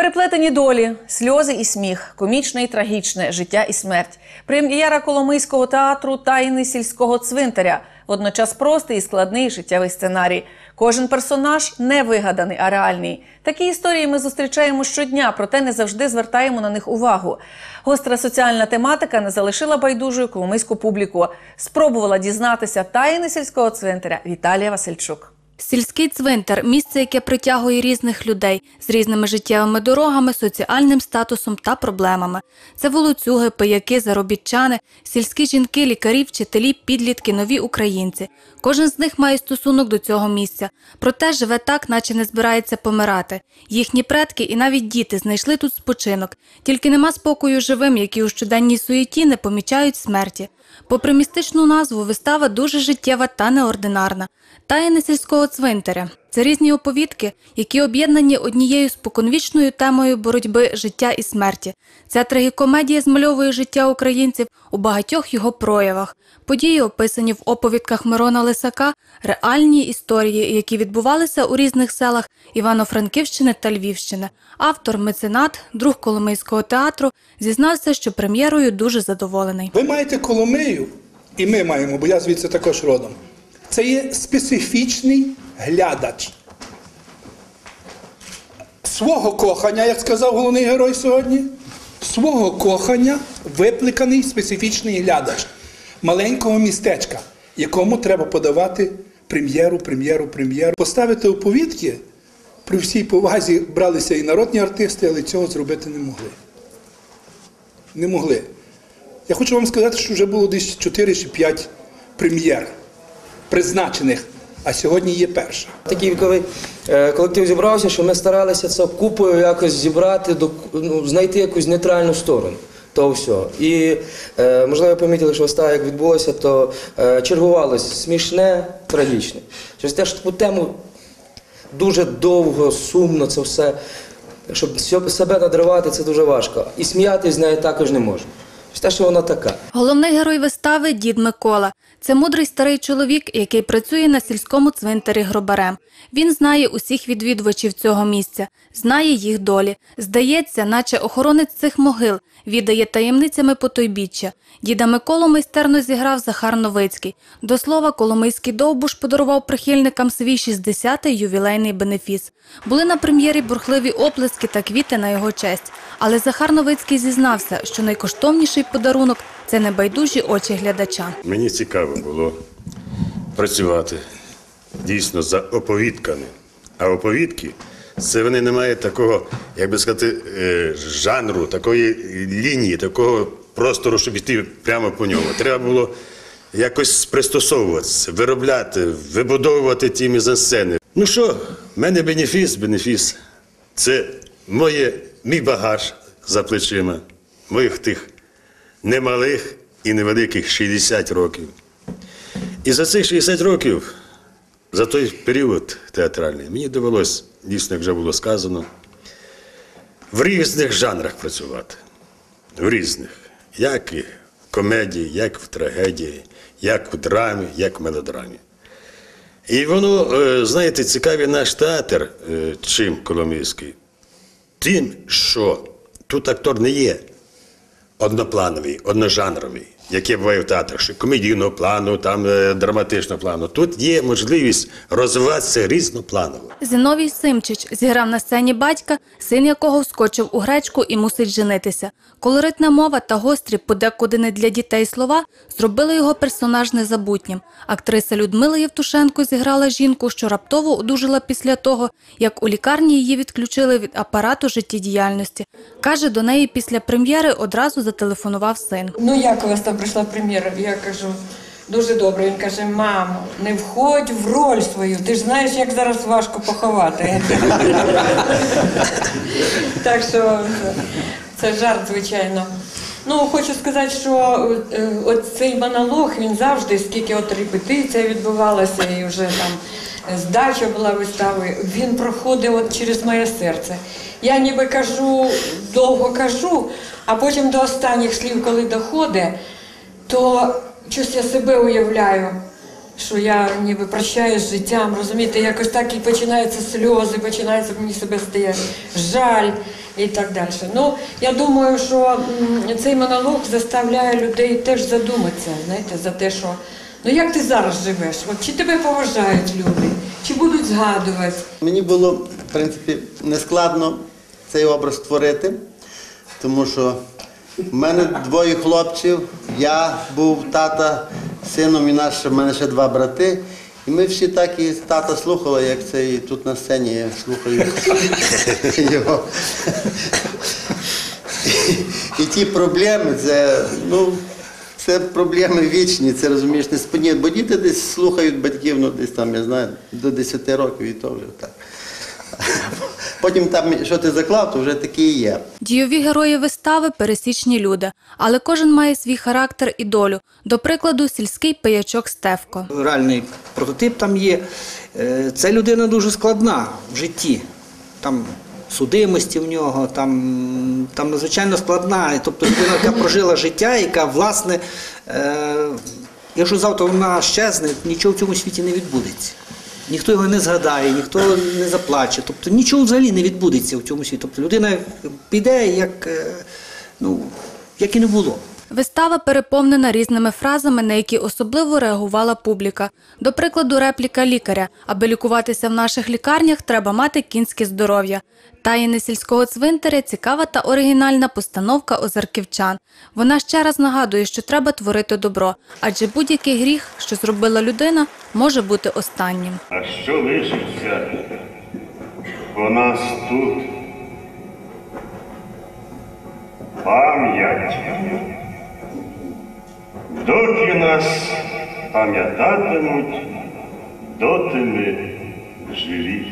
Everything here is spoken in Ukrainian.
Переплетені долі, сльози і сміх, комічне і трагічне, життя і смерть. Прем'єра Коломийського театру Тайни сільського цвинтаря. Водночас простий і складний життєвий сценарій. Кожен персонаж не вигаданий, а реальний. Такі історії ми зустрічаємо щодня, проте не завжди звертаємо на них увагу. Гостра соціальна тематика не залишила байдужою коломийську публіку. Спробувала дізнатися тайни сільського цвинтаря Віталія Васильчук. Сільський цвинтар місце, яке притягує різних людей з різними життєвими дорогами, соціальним статусом та проблемами. Це волоцюги, пияки, заробітчани, сільські жінки, лікарі, вчителі, підлітки, нові українці. Кожен з них має стосунок до цього місця, проте живе так, наче не збирається помирати. Їхні предки і навіть діти знайшли тут спочинок, тільки нема спокою живим, які у щоденній суєті не помічають смерті. Попри містичну назву, вистава дуже життєва та неординарна. Таїни сільського цвинтаря це різні оповідки, які об'єднані однією споконвічною темою боротьби життя і смерті. Ця трагікомедія змальовує життя українців у багатьох його проявах. Події, описані в оповідках Мирона Лисака, реальні історії, які відбувалися у різних селах Івано-Франківщини та Львівщини. Автор, меценат, друг Коломийського театру, зізнався, що прем'єрою дуже задоволений. Ви маєте Коломию, і ми маємо, бо я звідси також родом. Це є специфічний глядач. Свого кохання, як сказав головний герой сьогодні, свого кохання випликаний специфічний глядач маленького містечка, якому треба подавати прем'єру, прем'єру, прем'єру. Поставити оповідки при всій повазі бралися і народні артисти, але цього зробити не могли. Не могли. Я хочу вам сказати, що вже було десь 4 чи 5 прем'єр призначених, а сьогодні є перша. Такий віковий е, колектив зібрався, що ми старалися це купою якось зібрати, ну, знайти якусь нейтральну сторону того всього. І, е, можливо, ви помітили, що вистава як відбулося, то е, чергувалося смішне, трагічне. Через те, що таку тему дуже довго, сумно це все. Щоб себе надривати, це дуже важко. І сміятись з нею також не можна. Те, що вона така. Головний герой вистави дід Микола. Це мудрий старий чоловік, який працює на сільському цвинтарі гробарем. Він знає усіх відвідувачів цього місця, знає їх долі. Здається, наче охоронець цих могил, віддає таємницями потойбіччя. Діда Миколу майстерно зіграв Захар Новицький. До слова, Коломийський довбуш подарував прихильникам свій 60-й ювілейний бенефіс. Були на прем'єрі бурхливі оплески та квіти на його честь. Але Захар Новицький зізнався, що найкоштовніший подарунок це небайдужі очі глядача. Мені цікаво було працювати дійсно за оповідками. А оповідки це вони не мають такого, як би сказати, е, жанру, такої лінії, такого простору, щоб йти прямо по ньому. Треба було якось пристосовуватися, виробляти, вибудовувати ті мізансцени. Ну що, в мене бенефіс, бенефіс. Це моє, мій багаж за плечима, моїх тих немалих і невеликих 60 років. І за цих 60 років, за той період театральний, мені довелось, дійсно, як вже було сказано, в різних жанрах працювати. В різних. Як і в комедії, як в трагедії, як в драмі, як в мелодрамі. І воно, е, знаєте, цікавий наш театр, е, чим Коломийський, тим, що тут актор не є одноплановий, одножанровий, який буває в театрах, що комедійного плану, там е, драматичного плану. Тут є можливість розвиватися різнопланово. Зіновій Симчич зіграв на сцені батька, син якого вскочив у гречку і мусить женитися. Колоритна мова та гострі, подекуди не для дітей слова, зробили його персонаж незабутнім. Актриса Людмила Євтушенко зіграла жінку, що раптово одужала після того, як у лікарні її відключили від апарату життєдіяльності. Каже, до неї після прем'єри одразу зателефонував син. Ну як у вас там прийшла прем'єра? Я кажу, дуже добре. Він каже, мамо, не входь в роль свою. Ти ж знаєш, як зараз важко поховати. так що це жарт, звичайно. Ну, хочу сказати, що е, от цей монолог, він завжди, скільки от репетиція відбувалася, і вже там здача була вистави, він проходив от через моє серце. Я ніби кажу, довго кажу, а потім до останніх слів, коли доходить, то щось я себе уявляю, що я ніби прощаюсь з життям, розумієте, якось так і починаються сльози, починається мені себе стає жаль. і так далі. Ну, я думаю, що цей монолог заставляє людей теж задуматися, знаєте, за те, що ну як ти зараз живеш? От чи тебе поважають люди, чи будуть згадувати? Мені було, в принципі, нескладно цей образ створити, тому що в мене двоє хлопців, я був тата сином і наш, в мене ще два брати. І ми всі так і тата слухали, як це і тут на сцені я слухаю його. І ті проблеми, це, ну, це проблеми вічні, це розумієш, не спині. Бо діти десь слухають батьків, ну десь там, я знаю, до 10 років і то вже так. Потім там, що ти заклав, то вже такі і є. Дійові герої вистави пересічні люди, але кожен має свій характер і долю. До прикладу, сільський пиячок Стевко. реальний прототип там є. Це людина дуже складна в житті. Там судимості в нього, там, там надзвичайно складна. Тобто людина, яка прожила життя, яка, власне, е, якщо завтра вона щезне, нічого в цьому світі не відбудеться. Ніхто його не згадає, ніхто не заплаче. Тобто нічого взагалі не відбудеться в цьому світі. Тобто людина піде, як, е, ну, як і не було. Вистава переповнена різними фразами, на які особливо реагувала публіка. До прикладу, репліка лікаря: аби лікуватися в наших лікарнях, треба мати кінське здоров'я. Таїни сільського цвинтаря цікава та оригінальна постановка озарківчан. Вона ще раз нагадує, що треба творити добро, адже будь-який гріх, що зробила людина, може бути останнім. А що лишиться по нас тут? Пам'ять. Доки нас пам'ятатимуть, доти ми живі.